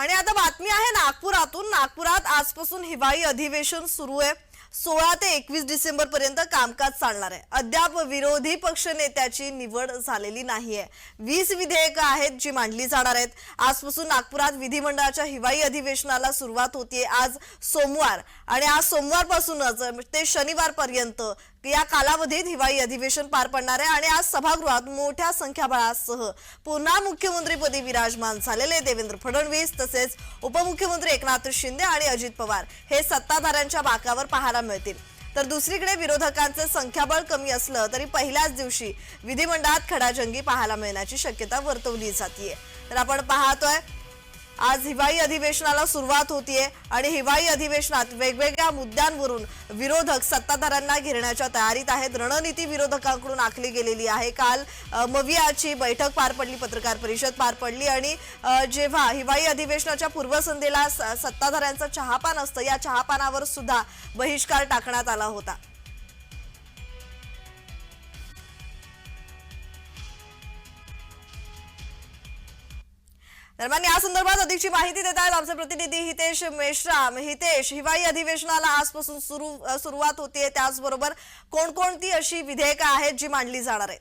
आणि आता बातमी आहे नागपुरातून. नागपुरात आजपासून हिवाळी अधिवेशन सुरू आहे. सोळा ते एकवीस डिसेंबर पर्यंत कामकाज चालणार आहे. अद्याप विरोधी पक्ष नेत्याची निवड झालेली नाहीये. वीस विधेयकं आहेत जी मांडली जाणार आहेत. आजपासून नागपुरात विधिमंडळाच्या हिवाळी अधिवेशनाला सुरुवात होतीये आज सोमवार. आणि आज सोमवारपासूनच ते शनिवारपर्यंत या कालावधीत हिवाळी अधिवेशन पार पडणार आहे. आणि आज सभागृहात मोठ्या संख्याबळासह पुन्हा मुख्यमंत्रीपदी विराजमान झालेले देवेंद्र फडणवीस तसेच उपमुख्यमंत्री एकनाथ शिंदे आणि अजित पवार हे सत्ताधाऱ्यांच्या बाकावर पाहायला मिळतील. तर दुसरीकडे विरोधकांचं संख्याबळ कमी असलं तरी पहिल्याच दिवशी विधिमंडळात खडाजंगी पाहायला मिळण्याची शक्यता वर्तवली जातीये. तर आपण पाहतोय आज हिवाळी अधिवेशनाला सुरुवात होतीये आणि हिवाळी अधिवेशनात वेगवेगळ्या मुद्द्यांवरून विरोधक सत्ताधाऱ्यांना घेरण्याच्या तयारीत आहेत. रणनीती विरोधकांकडून आखली गेलेली आहे. काल मवियाची बैठक पार पडली पत्रकार परिषद पार पडली आणि जेव्हा हिवाळी अधिवेशनाच्या पूर्वसंध्येला स- सत्ताधाऱ्यांचं चहापान असतं या चहापानावर सुद्धा बहिष्कार टाकण्यात आला होता. दरम्यान या संदर्भात अधिकची माहिती देत आहेत आमचे प्रतिनिधी हितेश मेश्राम. हितेश हिवाळी अधिवेशनाला आजपासून सुरू सुरुवात होतीये. त्याचबरोबर कोणकोणती अशी विधेयकं आहेत जी मांडली जाणार आहेत?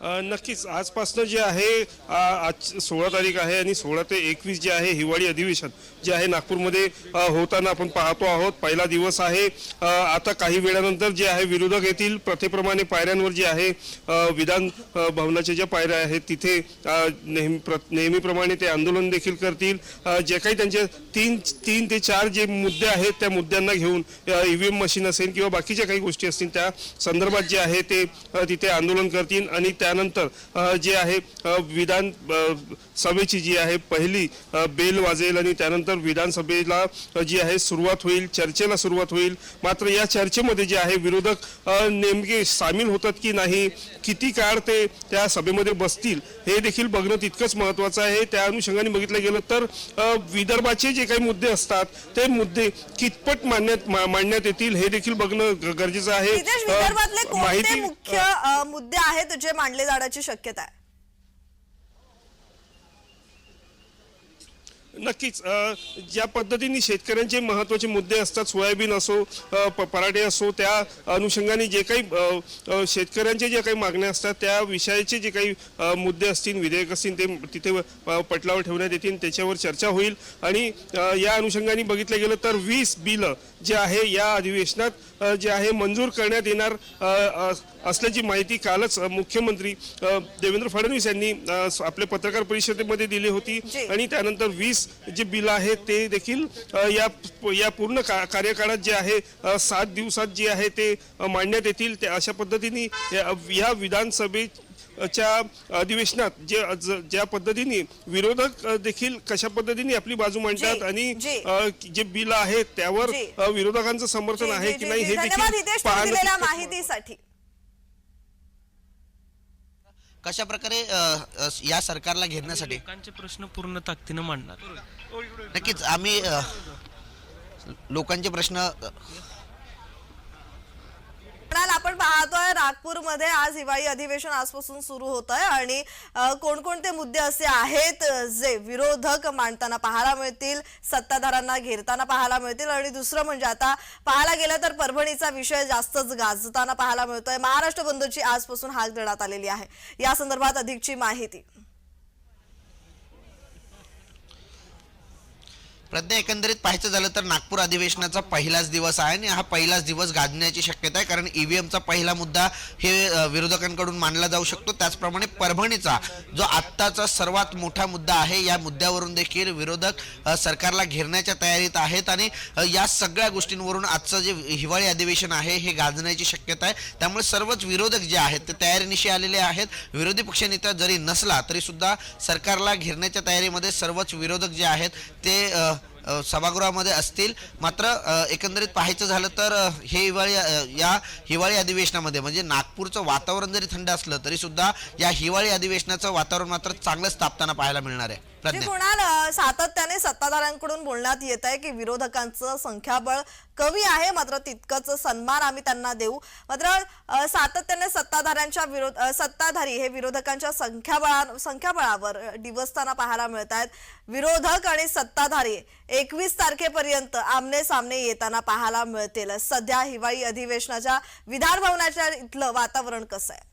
नक्कीच. आजपासनं जे आहे आज सोळा तारीख आहे आणि सोळा ते एकवीस जे आहे हिवाळी अधिवेशन जे आहे नागपूरमध्ये होताना आपण पाहतो आहोत. पहिला दिवस आहे. आता काही वेळानंतर जे आहे विरोधक येथील प्रथेप्रमाणे पायऱ्यांवर जे आहे विधान भवनाच्या ज्या पायऱ्या आहेत तिथे नेहमी प्र- नेहमीप्रमाणे ते आंदोलन देखील करतील. जे काही त्यांचे तीन तीन ते चार जे मुद्दे आहेत त्या मुद्द्यांना घेऊन ईव्हीएम मशीन असेल किंवा बाकीच्या काही गोष्टी असतील त्या संदर्भात जे आहे ते तिथे आंदोलन करतील आणि त्या त्यानंतर जे आहे विधान सभेची जी आहे पहिली बेल वाजेल आणि त्यानंतर विधानसभेला जी आहे सुरुवात होईल चर्चेला सुरुवात होईल. मात्र या चर्चेमध्ये जे आहे विरोधक नेमके सामील होतात की नाही किती काळ ते त्या सभेमध्ये बसतील हे देखील बघणं तितकंच महत्वाचं आहे. त्या अनुषंगाने बघितलं गेलं तर विदर्भाचे जे काही मुद्दे असतात ते मुद्दे कितपत मांडण्यात मांडण्यात येतील हे देखील बघणं गरजेचं आहे. माहिती मुख्य मुद्दे आहेत जे मांडले जाण्याची शक्यता आहे. नक्कीच. ज्या पद्धतीने शेतकऱ्यांचे महत्त्वाचे मुद्दे असतात सोयाबीन असो पराठे असो त्या अनुषंगाने जे काही शेतकऱ्यांचे जे काही मागण्या असतात त्या विषयाचे जे काही मुद्दे असतील विधेयक असतील ते तिथे पटलावर ठेवण्यात येतील त्याच्यावर चर्चा होईल. आणि या अनुषंगाने बघितलं गेलं तर वीस बिलं जे आहे या अधिवेशनात जे आहे मंजूर करण्यात येणार असल्याची माहिती कालच मुख्यमंत्री देवेंद्र फडणवीस यांनी आपल्या पत्रकार परिषदेमध्ये दिली होती. आणि त्यानंतर वीस जे बिल आहेत ते देखील या या पूर्ण का- कार्यकाळात जे आहे सात दिवसात जे आहे ते मांडण्यात येतील ते अशा पद्धतीने या- विधानसभे च्या अधिवेशनात जे ज्या पद्धतीने विरोधक देखील कशा पद्धतीने आपली बाजू मांडतात आणि जी. बिल आहेत त्यावर विरोधकांचं समर्थन आहे की नाही. हे देखील माहितीसाठी कशा प्रकारे अ, अ, या सरकारला घेरण्यासाठी? लोकांचे प्रश्न पूर्ण ताकदीनं मांडणार. नक्कीच आम्ही अ, लोकांचे प्रश्न अ, पाहतोय नागपूरमध्ये आज हिवाळी अधिवेशन आजपासून सुरू होत आहे आणि कोणकोणते मुद्दे असे आहेत जे विरोधक मांडताना पाहायला मिळतील सत्ताधारांना घेरताना पाहायला मिळतील आणि दुसरं म्हणजे आता पाहायला गेलं तर परभणीचा विषय जास्तच गाजताना पाहायला मिळतोय. महाराष्ट्र बंदची आजपासून हाक देण्यात आलेली आहे. या संदर्भात अधिकची माहिती. प्रज्ञा एकंदरीत पाहायचं झालं तर नागपूर अधिवेशनाचा पहिलाच दिवस आहे आणि हा पहिलाच दिवस गाजण्याची शक्यता आहे कारण ईव्हीएमचा पहिला मुद्दा हे विरोधकांकडून मानला जाऊ शकतो. त्याचप्रमाणे परभणीचा जो आत्ताचा सर्वात मोठा मुद्दा आहे या मुद्द्यावरून देखील विरोधक सरकारला घेरण्याच्या तयारीत आहेत आणि या सगळ्या गोष्टींवरून आजचं जे हिवाळी अधिवेशन आहे हे गाजण्याची शक्यता आहे. त्यामुळे सर्वच विरोधक जे आहेत ते तयारीनिशी आलेले आहेत. विरोधी पक्षनेता जरी नसला तरी सुद्धा सरकारला घेरण्याच्या तयारीमध्ये सर्वच विरोधक जे आहेत ते सभागृहामध्ये असतील. मात्र एकंदरीत पाहायचं झालं तर हे हिवाळी या हिवाळी अधिवेशनामध्ये म्हणजे नागपूरचं वातावरण जरी थंड असलं तरी सुद्धा या हिवाळी अधिवेशनाचं वातावरण मात्र चांगलंच तापताना पाहायला मिळणार आहे. कुणाल अ, सातत्याने सत्ताधाऱ्यांकडून बोलण्यात येत आहे की विरोधकांचं संख्याबळ कमी आहे मात्र तितकंच सन्मान आम्ही त्यांना देऊ. मात्र सातत्याने सत्ताधाऱ्यांच्या विरोध सत्ताधारी हे विरोधकांच्या संख्याबळा संख्याबळावर डिवसताना पाहायला मिळत आहेत. विरोधक आणि सत्ताधारी एकवीस तारखेपर्यंत आमने सामने येताना पाहायला मिळतील. सध्या हिवाळी अधिवेशनाच्या विधान भवनाच्या इथलं वातावरण कसं आहे?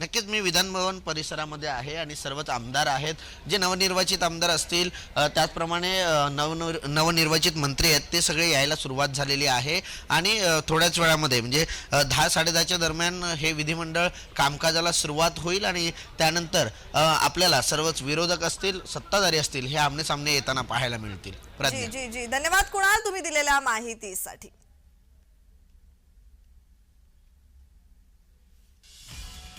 नक्कीच मी विधानभवन परिसरामध्ये आहे आणि सर्वच आमदार आहेत. जे नवनिर्वाचित आमदार असतील त्याचप्रमाणे नवनिर नवनिर्वाचित मंत्री आहेत ते सगळे यायला सुरुवात झालेली आहे. आणि थोड्याच वेळामध्ये म्हणजे दहा साडेदहाच्या दरम्यान हे विधिमंडळ कामकाजाला सुरुवात होईल आणि त्यानंतर आपल्याला सर्वच विरोधक असतील सत्ताधारी असतील हे आमने सामने येताना पाहायला मिळतील. जी जी जी. धन्यवाद कुणाल तुम्ही दिलेल्या माहितीसाठी.